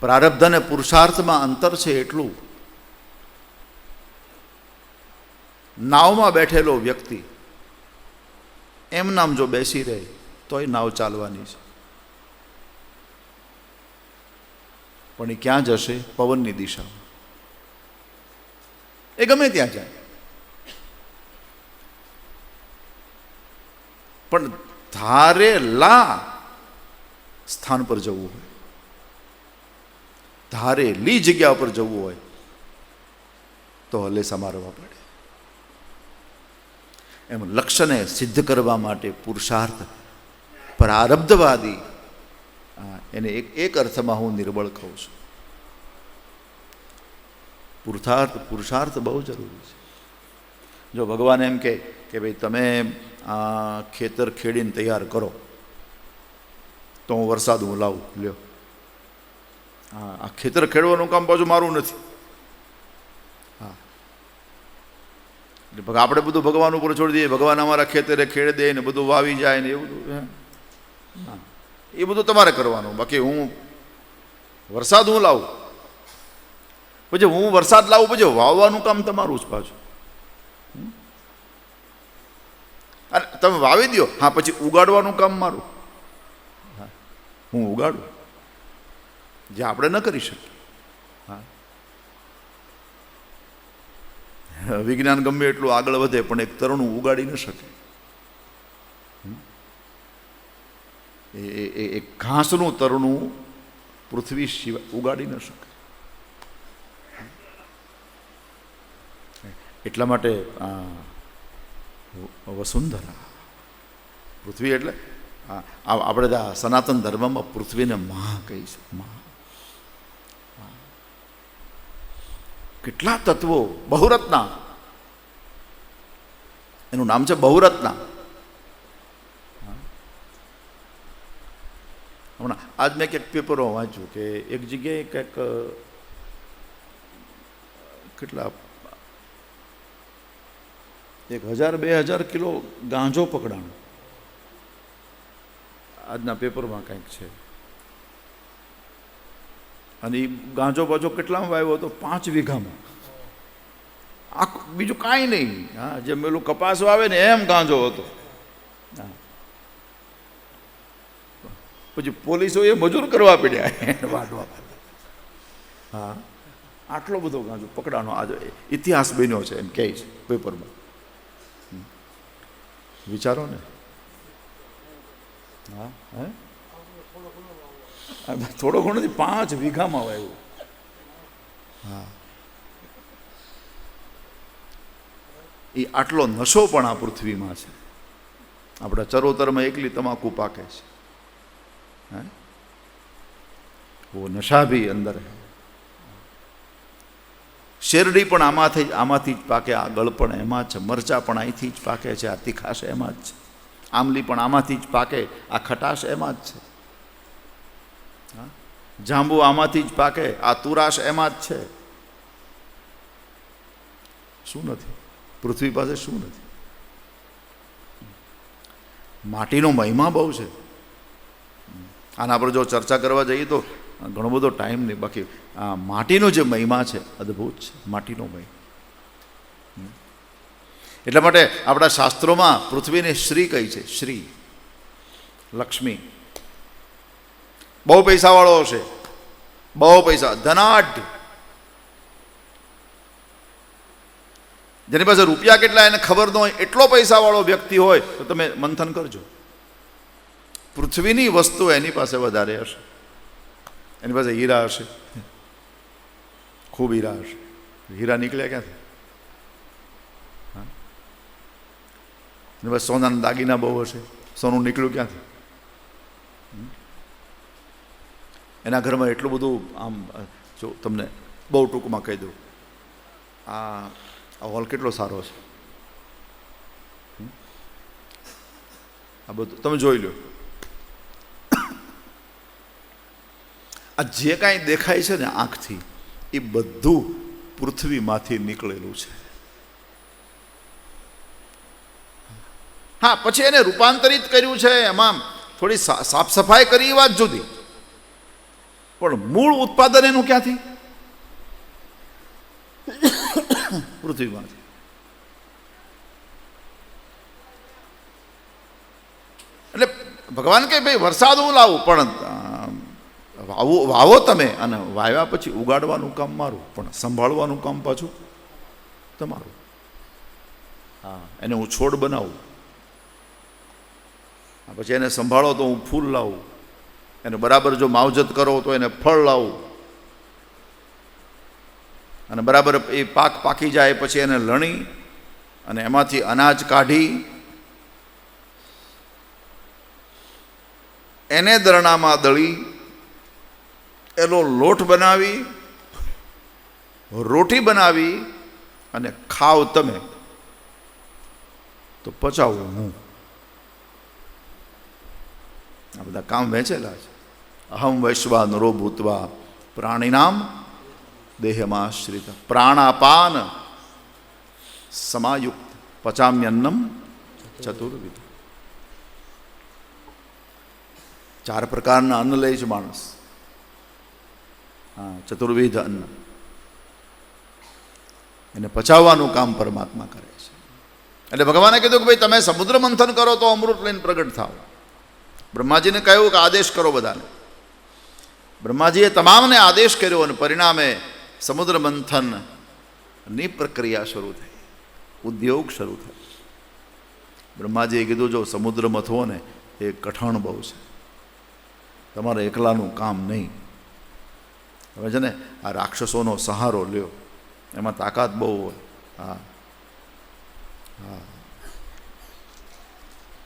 પ્રારબ્ધ અને પુરુષાર્થમાં અંતર છે એટલું. નાવમાં બેઠેલો વ્યક્તિ, એમ નામ જો બેસી રહે, તોય નાવ ચાલવાની છે. પણ એ ક્યાં જશે? પવનની દિશામાં. એ ગમે ત્યાં જાય. પણ ધારેલા સ્થાન પર જવું હોય. ધારેલી જગ્યા પર જવું હોય, તો હલે સમારવા પડે. એમ લક્ષ્યને સિદ્ધ કરવા માટે પુરુષાર્થ પ્રારબ્ધવાદી એને એક એક અર્થમાં હું નિર્બળ કહું છું. પુરુષાર્થ પુરુષાર્થ બહુ જરૂરી છે. જો ભગવાન એમ કહે કે ભાઈ તમે આ ખેતર ખેડીને તૈયાર કરો, તો હું વરસાદ હું લાવું, લ્યો. હા આ ખેતર ખેડવાનું કામ પાછું મારું નથી. હા. એટલે આપણે બધું ભગવાન ઉપર છોડી દઈએ ભગવાન અમારા ખેતરે ખેડ દે ને બધું વાવી જાય ને એવું બધું હા. એ બધું તમારે કરવાનું. બાકી હું વરસાદ હું લાવું? પછી હું વરસાદ લાવું પછી વાવવાનું કામ તમારું જ પાછું? અને તમે વાવી દો હા પછી ઉગાડવાનું કામ મારું. હા, હું ઉગાડું. જે આપણે ન કરી શકીએ. હા. વિજ્ઞાન ગમે એટલું આગળ વધે, પણ એક તરુણું ઉગાડી ન શકે? એ એક ઘાસનું તરણું પૃથ્વી સિવાય ઉગાડી ન શકે. એટલા માટે વસુંધરા. પૃથ્વી એટલે આપણે સનાતન ધર્મમાં પૃથ્વીને મહા કહી છે મહા કેટલા તત્વો? બહુરત્ના. એનું નામ છે બહુરત્ના. હમણાં આજ મેં ક્યાંક પેપરો વાંચ્યું કે એક જગ્યાએ કંઈક કેટલા? એક હજાર, બે હજાર કિલો ગાંજો પકડાણો. આજના પેપરમાં કંઈક છે. અને એ ગાંજો બાજો કેટલામાં વાવ્યો હતો? પાંચ વીઘામાં. આખું બીજું કાંઈ નહીં. હા જેમ પેલું કપાસ વાવે ને એમ ગાંજો હતો. પછી એ મજૂર કરવા પડ્યા. એને વાઢવા હા. આટલો બધો ગાંજો પકડાનો આજે ઇતિહાસ બન્યો છે એમ કહે છે પેપરમાં. વિચારો ને. હા હે? આ થોડો ઘણો પાંચ વીઘામાં વાવ્યું. હા એ આટલો નશો પણ આ પૃથ્વીમાં છે. આપણા ચરોતરમાં એકલી તમાકુ પાકે છે. હે? વો નશા ભી અંદર. હે શેરડી પણ આમાંથી આમાંથી જ પાકે, આ ગળ પણ એમાં જ છે, મરચા પણ અહીંથી જ પાકે છે, આ તીખાશ એમાં જ છે. આમલી પણ આમાંથી જ પાકે, આ ખટાશ એમાં જ છે. જાંબુ આમાંથી જ પાકે, આ તુરાશ એમાં જ છે. શું નથી? પૃથ્વી પાસે શું નથી? માટીનો મહિમા બહુ છે. આના પર જો ચર્ચા કરવા જઈએ તો ઘણો બધો ટાઈમ નહીં બાકી. આ માટીનો જે મહિમા છે, અદ્ભુત છે, માટીનો મહિમા. એટલા માટે આપણા શાસ્ત્રોમાં પૃથ્વીને શ્રી કહી છે, શ્રી. લક્ષ્મી. બહુ પૈસાવાળો હશે. બહુ પૈસા, ધનાઢ. જેની પાસે રૂપિયા કેટલા એને ખબર ન હોય, એટલો પૈસાવાળો વ્યક્તિ હોય, તો તમે મંથન કરજો. પૃથ્વીની વસ્તુ એની પાસે વધારે હશે. એની પાસે હીરા હશે. ખૂબ હીરા હશે. હીરા નીકળ્યા ક્યાંથી? એની પાસે સોનાના દાગીના બહુ હશે. સોનું નીકળ્યું ક્યાંથી? એના ઘરમાં એટલું બધું આમ જો તમને બહુ ટૂંકમાં કહી દઉં. આ આ હોલ કેટલો સારો છે? આ બધું તમે જોઈ લો. આ જે કાંઈ દેખાય છે ને આંખથી, એ બધું પૃથ્વીમાંથી નીકળેલું છે. હા, પછી એને રૂપાંતરિત કર્યું છે. એમાં થોડી સાફ સફાઈ કરી એ વાત જુદી. પણ મૂળ ઉત્પાદન એનું ક્યાંથી? પૃથ્વીમાંથી એટલે ભગવાન કે ભાઈ, વરસાદ હું લાવું, પણ વાવો વાવો તમે અને વાવ્યા પછી ઉગાડવાનું કામ મારું, પણ સંભાળવાનું કામ પાછું તમારું. હા, એને હું છોડ બનાવું. પછી એને સંભાળો તો હું ફૂલ લાવું. એને બરાબર જો માવજત કરો તો એને ફળ લાવું. અને બરાબર એ પાક પાકી જાય પછી એને લણી અને એમાંથી અનાજ કાઢી એને દરણામાં દળી, એનો લોટ બનાવી, રોટી બનાવી અને ખાવ તમે. તો પચાવું હું. આ બધા કામ વહેંચેલા છે. અહમ વૈશ્વા નરો ભૂતવા. પ્રાણીનામ દેહમાશ્રિત. પ્રાણાપાન સમાયુક્ત. પચામ્યન્નમ ચતુર્વિધ. ચાર પ્રકારના અન્ન લે છે માણસ. હા, ચતુર્વિધ અન્ન. એને પચાવવાનું કામ પરમાત્મા કરે છે. એટલે ભગવાને કીધું કે ભાઈ, તમે સમુદ્ર મંથન કરો તો અમૃત લઈને પ્રગટ થાવ બ્રહ્માજીને કહ્યું કે આદેશ કરો બધાને. બ્રહ્માજીએ તમામને આદેશ કર્યો અને પરિણામે સમુદ્ર મંથનની પ્રક્રિયા શરૂ થઈ. ઉદ્યોગ શરૂ થયો. બ્રહ્માજીએ કીધું, જો સમુદ્ર મથવો ને, એ કઠણ બહુ છે. તમારે એકલાનું કામ નહીં. હવે છે ને, આ રાક્ષસોનો સહારો લ્યો. એમાં તાકાત બહુ હોય. હા. હા.